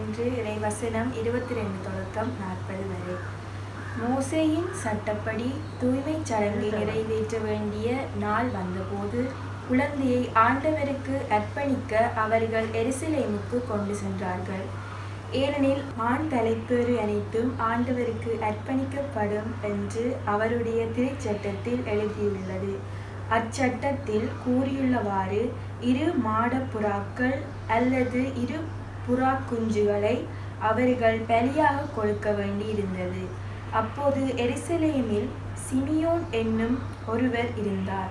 அதிகாரம் இரண்டு இறைவசனம் இருபத்தி ரெண்டு தொடக்கம் நாற்பது வரை. மோசேயின் சட்டப்படி தூய்மைச் சடங்கை நிறைவேற்ற வேண்டிய நாள் வந்தபோது குழந்தையை ஆண்டவருக்கு அர்ப்பணிக்க அவர்கள் எருசலேமுக்கு கொண்டு சென்றார்கள். ஏனெனில் ஆண் தலைப்பேறு அனைத்தும் ஆண்டவருக்கு அர்ப்பணிக்கப்படும் என்று அவருடைய திருச்சட்டத்தில் எழுதியுள்ளது. அச்சட்டத்தில் கூறியுள்ளவாறு இரு மாடப்புறாக்கள் அல்லது இரு புறா குஞ்சுகளை அவர்கள் பலியாக கொடுக்க வேண்டியிருந்தது. அப்போது எருசலேமில் சிமியோன் என்னும் ஒருவர் இருந்தார்.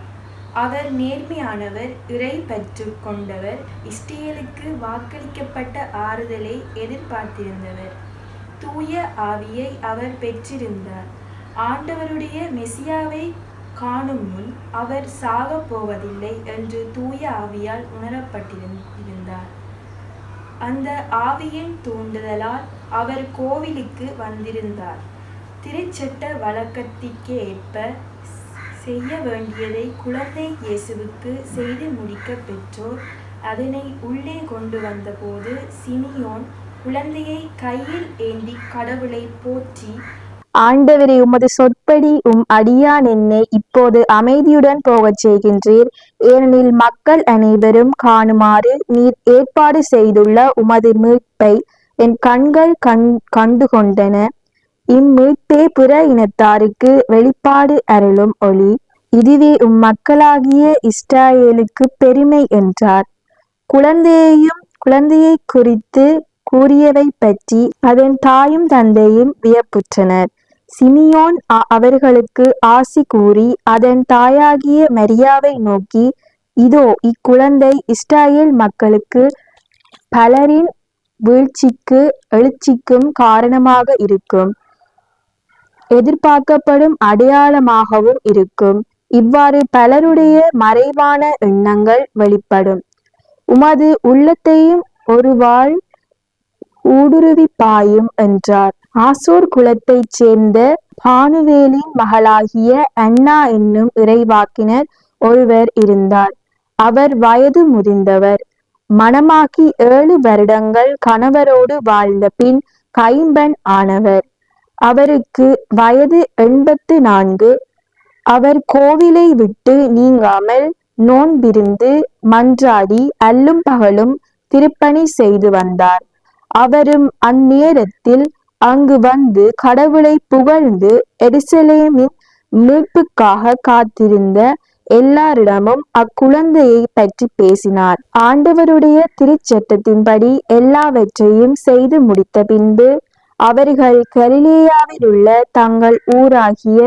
அவர் நேர்மையானவர் இறை பற்று கொண்டவர் இஸ்ரேலுக்கு வாக்களிக்கப்பட்ட ஆறுதலை எதிர்பார்த்திருந்தவர். தூய ஆவியை அவர் பெற்றிருந்தார். ஆண்டவருடைய மெசியாவை காணும் முன் அவர் சாகப் போவதில்லை என்று தூய ஆவியால் உணரப்பட்டிருந்தார் அந்த ஆவியின் தூண்டுதலால் அவர் கோவிலுக்கு வந்திருந்தார். திருச்சட்ட வழக்கத்திற்கு ஏற்ப செய்ய வேண்டியதை குழந்தை இயேசுவுக்கு செய்து முடிக்க பெற்றோர் அதனை உள்ளே கொண்டு வந்தபோது சினியோன் குழந்தையை கையில் ஏந்தி கடவுளை போற்றி ஆண்டவரே உமது சொற்படி உம் அடியான் என்னை இப்போது அமைதியுடன் போகச் செய்கின்றீர். ஏனெனில் மக்கள் அனைவரும் காணுமாறு நீர் ஏற்பாடு செய்துள்ள உமது மீட்பை என் கண்கள் கண் கண்டு கொண்டன இம்மீட்பே பிற இனத்தாருக்கு வெளிப்பாடு அருளும் ஒளி. இதுவே உம் மக்களாகிய இஸ்ராயேலுக்கு பெருமை என்றார். குழந்தையையும் குழந்தையை குறித்து கூறியவை பற்றி அதன் தாயும் தந்தையும் வியப்புற்றனர். சிமியோன் அவர்களுக்கு ஆசி கூறி அதன் தாயாகிய மரியாவை நோக்கி இதோ இக்குழந்தை இஸ்ராயேல் மக்களுக்கு பலரின் வீழ்ச்சிக்கு எழுச்சிக்கும் காரணமாக இருக்கும். எதிர்பார்க்கப்படும் அடையாளமாகவும் இருக்கும். இவ்வாறு பலருடைய மறைவான எண்ணங்கள் வெளிப்படும். உமது உள்ளத்தையும் ஒருவாள் ஊடுருவி பாயும் என்றார். ஆசூர் குலத்தைச் சேர்ந்த பானுவேலின் மகளாகிய அண்ணா என்னும் இறைவாக்கினர் ஒருவர் இருந்தார். அவர் வயது முதிர்ந்தவர் மணமாக்கி ஏழு வருடங்கள் கணவரோடு வாழ்ந்த பின் கைம்பெண் ஆனவர். அவருக்கு வயது எண்பத்து நான்கு. அவர் கோவிலை விட்டு நீங்காமல் நோன்பிருந்து மன்றாடி அல்லும் பகலும் திருப்பணி செய்து வந்தார். அவரும் அந்நேரத்தில் அங்கு வந்து கடவுளை புகழ்ந்து எருசலேமின் மீட்புக்காக காத்திருந்த எல்லாரிடமும் அக்குழந்தையை பற்றி பேசினார். ஆண்டவருடைய திருச்சட்டத்தின்படி எல்லாவற்றையும் செய்து முடித்த பின்பு அவர்கள் கலிலேயாவில் உள்ள தங்கள் ஊராகிய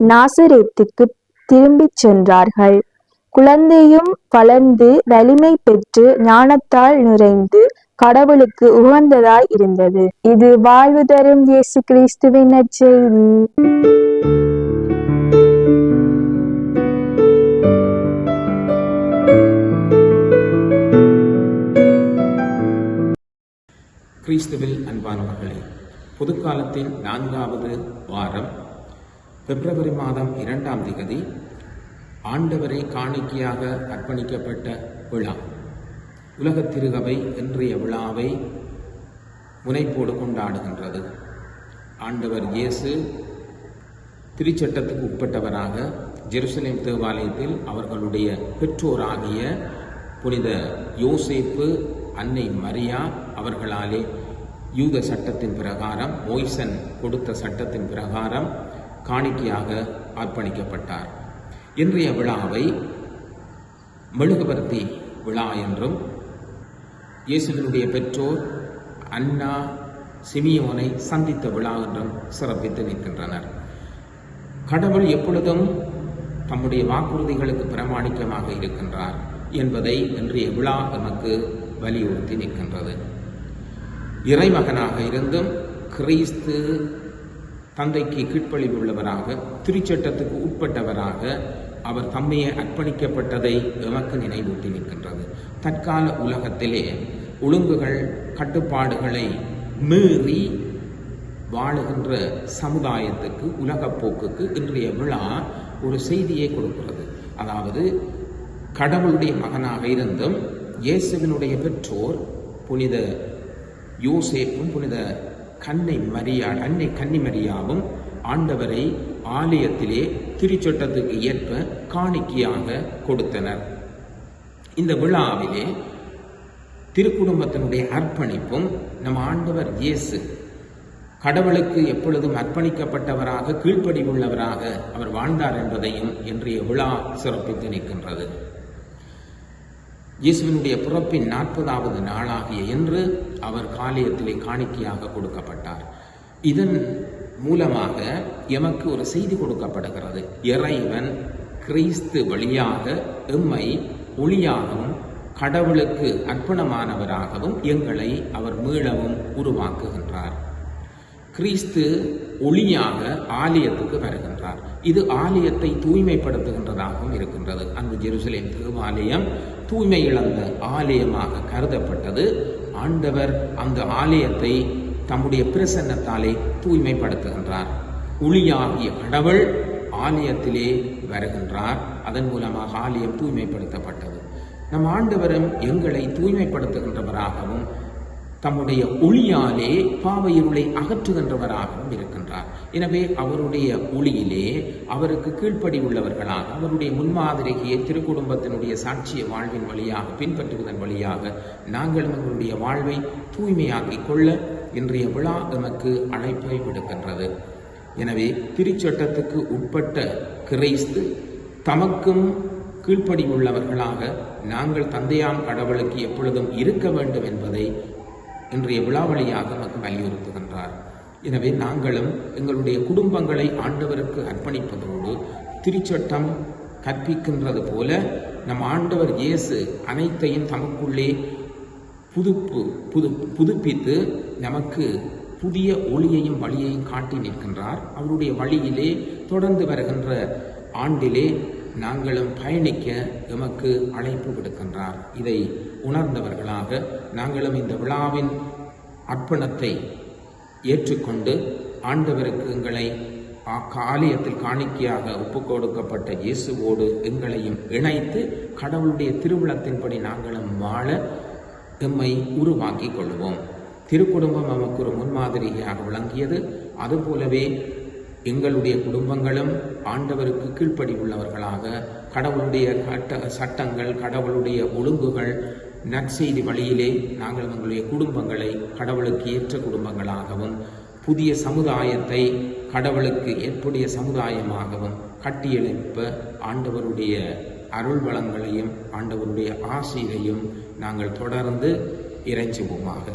நாசரேத்துக்கு திரும்பிச் சென்றார்கள். குழந்தையும் வளர்ந்து வலிமை பெற்று ஞானத்தால் நிறைந்து கடவுளுக்கு உகந்ததாய் இருந்தது. இது வாழ்வு தரும் இயேசு கிறிஸ்துவின் நற்செய்தி. கிறிஸ்துவில் அன்பானவர்களே புதுக்காலத்தின் நான்காவது வாரம் பிப்ரவரி மாதம் இரண்டாம் திகதி ஆண்டவரை காணிக்கையாக அர்ப்பணிக்கப்பட்ட விழா. உலகத் திருகவை இன்றைய விழாவை முனைப்போடு கொண்டாடுகின்றது. ஆண்டவர் இயேசு திருச்சட்டத்துக்கு உட்பட்டவராக ஜெருசலேம் தேவாலயத்தில் அவர்களுடைய பெற்றோராகிய புனித யோசேப்பு அன்னை மரியா அவர்களாலே யூத சட்டத்தின் பிரகாரம் மோய்சன் கொடுத்த சட்டத்தின் பிரகாரம் காணிக்கையாக அர்ப்பணிக்கப்பட்டார். இன்றைய விழாவை மெழுகுபர்த்தி விழா என்றும் இயேசுவினுடைய பெற்றோர் அன்னா சிமியோனை சந்தித்த விழா என்றும் சிறப்பித்து நிற்கின்றனர். கடவுள் எப்பொழுதும் தம்முடைய வாக்குறுதிகளுக்கு பிரமாணிக்கமாக இருக்கின்றார் என்பதை இன்றைய விழா நமக்கு வலியுறுத்தி நிற்கின்றது. இறைமகனாக இருந்தும் கிறிஸ்து தந்தைக்கு கீழ்ப்பழிவுள்ளவராக திருச்சட்டத்துக்கு உட்பட்டவராக அவர் தம்மையே அர்ப்பணிக்கப்பட்டதை எமக்கு நினைவூட்டி நிற்கின்றது. தற்கால உலகத்திலே ஒழுங்குகள் கட்டுப்பாடுகளை மீறி வாழுகின்ற சமுதாயத்துக்கு உலகப் போக்குக்கு இன்றைய விழா ஒரு செய்தியை கொடுக்கிறது. அதாவது கடவுளுடைய மகனாக இருந்தும் இயேசுவினுடைய பெற்றோர் புனித யோசேப்பும் புனித கன்னை மரியா அன்னை கன்னி மரியாவும் ஆண்டவரை ஆலயத்திலே திருச்சட்டத்துக்கு ஏற்ப காணிக்கையாக கொடுத்தனர். இந்த விழாவிலே திருக்குடும்பத்தினுடைய அர்ப்பணிப்பும் நம் ஆண்டவர் இயேசு கடவுளுக்கு எப்பொழுதும் அர்ப்பணிக்கப்பட்டவராக கீழ்ப்படிவுள்ளவராக அவர் வாழ்ந்தார் என்பதையும் இன்றைய விழா சிறப்பித்து நிற்கின்றது. இயேசுவினுடைய பிறப்பின் நாற்பதாவது நாளாகிய என்று அவர் காலியத்திலே காணிக்கையாக கொடுக்கப்பட்டார். இதன் மூலமாக எமக்கு ஒரு செய்தி கொடுக்கப்படுகிறது. இறைவன் கிறிஸ்து வழியாக எம்மை ஒளியாகவும் கடவுளுக்கு அர்ப்பணமானவராகவும் எங்களை அவர் மீளவும் உருவாக்குகின்றார். கிறிஸ்து ஒளியாக ஆலயத்துக்கு வருகின்றார். இது ஆலயத்தை தூய்மைப்படுத்துகின்றதாகவும் இருக்கின்றது. அந்த ஜெருசலேம் தேவாலயம் தூய்மை இழந்த ஆலயமாக கருதப்பட்டது. ஆண்டவர் அந்த ஆலயத்தை தம்முடைய பிரசன்னத்தாலே தூய்மைப்படுத்துகின்றார். ஒளியாகிய கடவுள் ஆலயத்திலே வருகின்றார். அதன் மூலமாக ஆலயம் தூய்மைப்படுத்தப்பட்டது. நம் ஆண்டவரும் எங்களை தூய்மைப்படுத்துகின்றவராகவும் தம்முடைய ஒளியாலே பாவ இருளை அகற்றுகின்றவராகவும் இருக்கின்றார். எனவே அவருடைய ஒளியிலே அவருக்கு கீழ்ப்படி உள்ளவர்களாக அவருடைய முன்மாதிரியை திருக்குடும்பத்தினுடைய சாட்சிய வாழ்வின் வழியாக பின்பற்றுவதன் வழியாக நாங்கள் எங்களுடைய வாழ்வை தூய்மையாக்கிக் கொள்ள இன்றைய விழா எமக்கு அழைப்பை விடுக்கின்றது. எனவே திருச்சட்டத்துக்கு உட்பட்ட கிரைஸ்து தமக்கும் கீழ்ப்படி உள்ளவர்களாக நாங்கள் தந்தையாம் கடவுளுக்கு எப்பொழுதும் இருக்க வேண்டும் என்பதை இன்றைய விழாவளியாக நமக்கு வலியுறுத்துகின்றார். எனவே நாங்களும் எங்களுடைய குடும்பங்களை ஆண்டவருக்கு அர்ப்பணிப்பதோடு திருச்சட்டம் கற்பிக்கின்றது போல நம் ஆண்டவர் இயேசு அனைத்தையும் தமக்குள்ளே புதுப்பு புது புதுப்பித்து நமக்கு புதிய ஒளியையும் வழியையும் காட்டி நிற்கின்றார். அவருடைய வழியிலே தொடர்ந்து வருகின்ற ஆண்டிலே நாங்களும் பயணிக்க எமக்கு அழைப்பு விடுக்கின்றார். இதை உணர்ந்தவர்களாக நாங்களும் இந்த விழாவின் அர்ப்பணத்தை ஏற்றுக்கொண்டு ஆண்டவருக்கு எங்களை ஆலயத்தில் காணிக்கையாக ஒப்பு கொடுக்கப்பட்ட இயேசுவோடு எங்களையும் இணைத்து கடவுளுடைய திருவிழத்தின்படி நாங்களும் வாழ எம்மை உருவாக்கிக் கொள்வோம். திருக்குடும்பம் நமக்கு ஒரு முன்மாதிரியாக விளங்கியது. அதுபோலவே எங்களுடைய குடும்பங்களும் ஆண்டவருக்கு கீழ்ப்படி உள்ளவர்களாக கடவுளுடைய கட்ட சட்டங்கள் கடவுளுடைய ஒழுங்குகள் நற்செய்தி வழியிலே நாங்கள் எங்களுடைய குடும்பங்களை கடவுளுக்கு ஏற்ற குடும்பங்களாகவும் புதிய சமுதாயத்தை கடவுளுக்கு ஏற்புடைய சமுதாயமாகவும் கட்டியெழுப்ப ஆண்டவருடைய அருள் வளங்களையும் ஆண்டவருடைய ஆசையையும் நாங்கள் தொடர்ந்து இறைஞ்சுவோமாக.